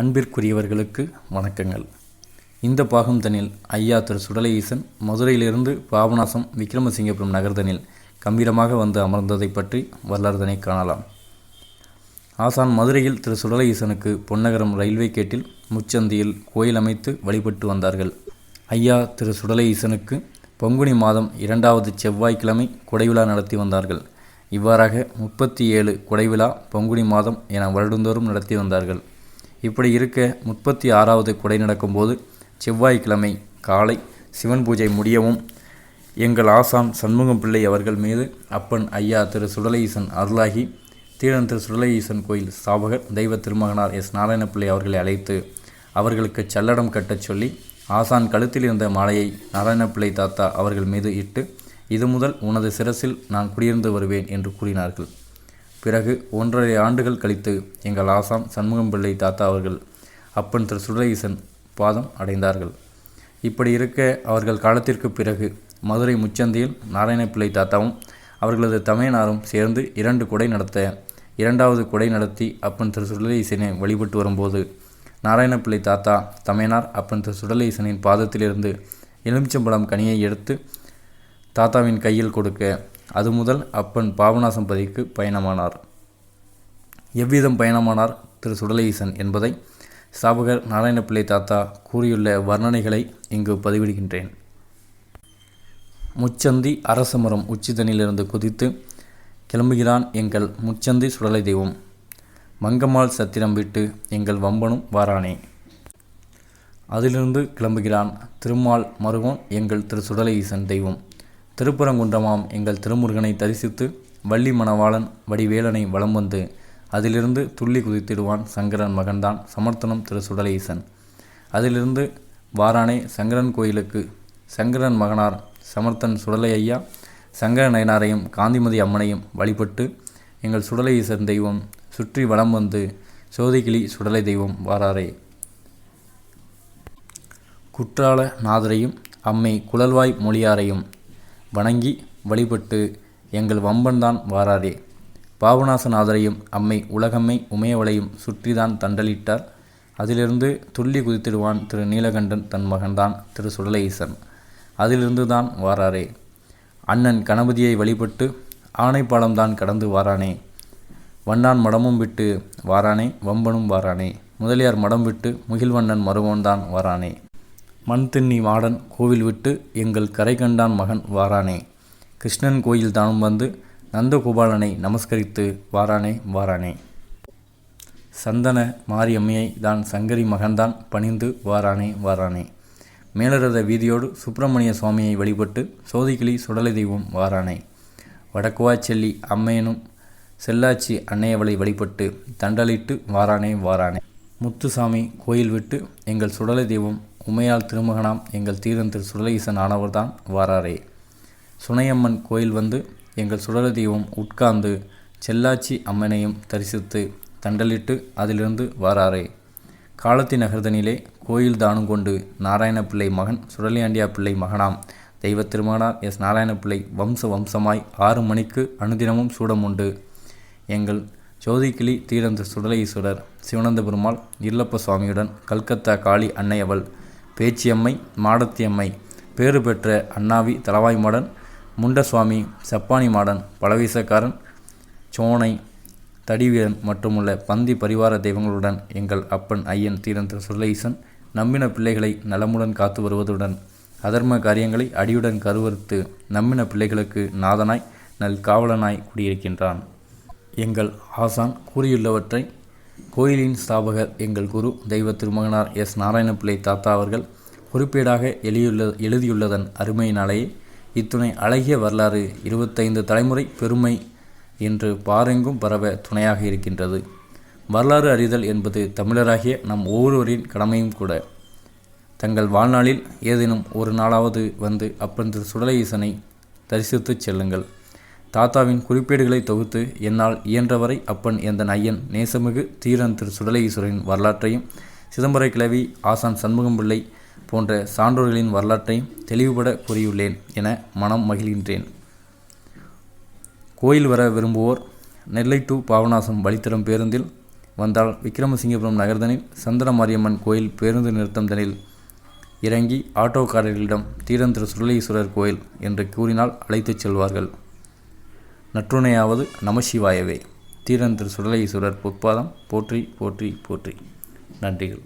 அன்பிற்குரியவர்களுக்கு வணக்கங்கள். இந்த பாகம் தனில் ஐயா திரு சுடலை மதுரையிலிருந்து பாபநாசம் விக்ரமசிங்கபுரம் நகர்தனில் கம்பீரமாக வந்து அமர்ந்ததை பற்றி வரலாறுதனை காணலாம். ஆசான் மதுரையில் திரு சுடலகீசனுக்கு பொன்னகரம் ரயில்வே கேட்டில் முச்சந்தியில் கோயில் அமைத்து வழிபட்டு வந்தார்கள். ஐயா திரு சுடலீசனுக்கு பங்குனி மாதம் இரண்டாவது செவ்வாய்க்கிழமை கொடைவிழா நடத்தி வந்தார்கள். இவ்வாறாக முப்பத்தி ஏழு கொடைவிழா பங்குனி மாதம் என வருடந்தோறும் நடத்தி வந்தார்கள். இப்படி இருக்க முப்பத்தி ஆறாவது குடை நடக்கும்போது செவ்வாய்க்கிழமை காலை சிவன் பூஜை முடியவும் எங்கள் ஆசான் சண்முகம் பிள்ளை அவர்கள் மீது அப்பன் ஐயா திரு சுடலையீசன் அருளாகி தீரன் திரு சுடலையீசன் கோயில் ஸ்தாபகர் தெய்வ திருமகனார் எஸ் நாராயணப்பிள்ளை அவர்களை அழைத்து அவர்களுக்கு சல்லடம் கட்டச் சொல்லி ஆசான் கழுத்தில் இருந்த மாலையை நாராயணப்பிள்ளை தாத்தா அவர்கள் மீது இட்டு இது முதல் உனது சிரசில் நான் குடியிருந்து வருவேன் என்று கூறினார்கள். பிறகு ஒன்றரை ஆண்டுகள் கழித்து எங்கள் ஆசாம் சண்முகம் பிள்ளை தாத்தா அவர்கள் அப்பன் திரு சுடஈசன் பாதம் அடைந்தார்கள். இப்படி இருக்க அவர்கள் காலத்திற்கு பிறகு மதுரை முச்சந்தியில் நாராயணப்பிள்ளை தாத்தாவும் அவர்களது தமையனாரும் சேர்ந்து இரண்டு கொடை நடத்த இரண்டாவது கொடை நடத்தி அப்பன் திரு சுடலீசனை வழிபட்டு வரும்போது நாராயணப்பிள்ளை தாத்தா தமையனார் அப்பன் திரு சுடலீசனின் பாதத்திலிருந்து எலுமிச்சம்பழம் கனியை எடுத்து தாத்தாவின் கையில் கொடுக்க அது முதல் அப்பன் பாபநாசம் பதிக்கு பயணமானார். எவ்விதம் பயணமானார்? திரு சுடலீசன் என்பதை ஸ்தாபகர் நாராயணப்பிள்ளை தாத்தா கூறியுள்ள வர்ணனைகளை இங்கு பதிவிடுகின்றேன். முச்சந்தி அரசமரம் உச்சிதனிலிருந்து குதித்து கிளம்புகிறான் எங்கள் முச்சந்தி சுடலை தெய்வம். மங்கம்மாள் சத்திரம் விட்டு எங்கள் வம்பனும் வாரானே. அதிலிருந்து கிளம்புகிறான் திருமால் மருகோன் எங்கள் திரு சுடலை ஈசன் தெய்வம். திருப்பரங்குன்றமாம் எங்கள் திருமுருகனை தரிசித்து வள்ளி மணவாளன் வடிவேலனை வலம் வந்து அதிலிருந்து துள்ளி குதித்திடுவான் சங்கரன் மகன்தான் சமர்த்தனம் திரு சுடலீசன் அதிலிருந்து வாரானே சங்கரன் கோயிலுக்கு சங்கரன் மகனார் சமர்த்தன் சுடலை ஐயா சங்கர நயனாரையும் காந்திமதி அம்மனையும் வழிபட்டு எங்கள் சுடலை ஈசன் தெய்வம் சுற்றி வலம் வந்து சோதிகிளி சுடலை தெய்வம் வாராரே. குற்றால நாதரையும் அம்மை குழல்வாய் மொழியாரையும் வணங்கி வழிபட்டு எங்கள் வம்பன்தான் வாராரே பாபநாசநாதரையும் அம்மை உலகம்மை உமையவளையும் சுற்றிதான் தண்டலிட்டார். அதிலிருந்து துள்ளி குதித்திடுவான் திரு நீலகண்டன் தன் மகன்தான் திரு சுடலேசன் அதிலிருந்து தான் வாராரே. அண்ணன் கணபதியை வழிபட்டு ஆனைப்பாலம்தான் கடந்து வாரானே. வண்ணான் மடமும் விட்டு வாரானே வம்பனும் வாரானே. முதலியார் மடம் விட்டு முகில்வண்ணன் மருகோன்தான் வாரானே. மண் தின்னி மாடன் கோவில் விட்டு எங்கள் கரை கண்டான் மகன் வாரானே. கிருஷ்ணன் கோயில் தானும் வந்து நந்தகோபாலனை நமஸ்கரித்து வாரானே வாரானே. சந்தன மாரியம்மையை தான் சங்கரி மகன்தான் பணிந்து வாரானே வாரானே. மேலரத வீதியோடு சுப்பிரமணிய சுவாமியை வழிபட்டு சோதிக்கிளி சுடலை தெய்வம் வாரானே. வடக்குவாச்செல்லி அம்மையனும் செல்லாச்சி அன்னையவளை வழிபட்டு தண்டலிட்டு வாரானே வாரானே. முத்துசாமி கோயில் விட்டு எங்கள் சுடலை தெய்வம் உமையால் திருமகனாம் எங்கள் தீரன் திரு சுடலீசன் ஆனவர்தான் வாராரே. சுனையம்மன் கோயில் வந்து எங்கள் சுடல தெய்வம் உட்கார்ந்து செல்லாச்சி அம்மனையும் தரிசித்து தண்டலிட்டு அதிலிருந்து வாராரே. காலத்தி நகர்தனிலே கோயில் தானும் கொண்டு நாராயண பிள்ளை மகன் சுடலியாண்டியா பிள்ளை மகனாம். தெய்வ திருமகனார் எஸ். நாராயண பிள்ளை வம்ச வம்சமாய் ஆறு மணிக்கு அனுதினமும் சூடம் உண்டு. எங்கள் ஜோதிக்கிளி தீரந்த சுடலீஸ்வரர் சிவனந்த பெருமாள் இல்லப்ப சுவாமியுடன் கல்கத்தா காளி அன்னையவள் பேச்சியம்மை மாடத்தியம்மை பேறு பெற்ற அண்ணாவி தலவாய்மாடன் முண்டசுவாமி சப்பானி மாடன் பலவீசக்காரன் சோனை தடிவீரன் மற்றுமுள்ள பந்தி பரிவார தெய்வங்களுடன் எங்கள் அப்பன் ஐயன் தீரந்த சுரலீசன் நம்பின பிள்ளைகளை நலமுடன் காத்து வருவதுடன் அதர்ம காரியங்களை அடியுடன் கருவறுத்து நம்பின பிள்ளைகளுக்கு நாதனாய் நல் காவலனாய் குடியிருக்கின்றான். எங்கள் ஆசான் கூறியுள்ளவற்றை கோயிலின் ஸ்தாபகர் எங்கள் குரு தெய்வ திருமகனார் எஸ். நாராயணப்பிள்ளை தாத்தா அவர்கள் குறிப்பீடாக எழுதியுள்ள எழுதியுள்ளதன் அருமையினாலேயே இத்துணை அழகிய வரலாறு இருபத்தைந்து தலைமுறை பெருமை என்று பாரெங்கும் பரவ துணையாக இருக்கின்றது. வரலாறு அறிதல் என்பது தமிழராகிய நம் ஒவ்வொருவரின் கடமையும் கூட. தங்கள் வாழ்நாளில் ஏதேனும் ஒரு நாளாவது வந்து அப்பன் திரு சுடலை ஈசனை தரிசித்துச் செல்லுங்கள். தாத்தாவின் குறிப்பேடுகளை தொகுத்து என்னால் இயன்றவரை அப்பன் எந்த ஐயன் நேசமிகு தீரன் திரு சுடலை வரலாற்றையும் சிதம்பர கிழவி ஆசான் சண்முகம் பிள்ளை போன்ற சான்றோர்களின் வரலாற்றையும் தெளிவுபட கூறியுள்ளேன் என மனம் மகிழ்கின்றேன். கோயில் வர விரும்புவோர் நெல்லை டு பாவநாசம் வழித்தடம் பேருந்தில் வந்தால் விக்ரமசிங்கபுரம் நகர்தனில் சந்திர மாரியம்மன் கோயில் பேருந்து நிறுத்தம் தனில் இறங்கி ஆட்டோக்காரர்களிடம் தீரந்திர சுருளீஸ்வரர் கோயில் என்று கூறினால் அழைத்துச் செல்வார்கள். நற்றுணையாவது நமசிவாயவே. தீரந்திர சுடர் பொற்பாதம் போற்றி போற்றி போற்றி. நன்றிகள்.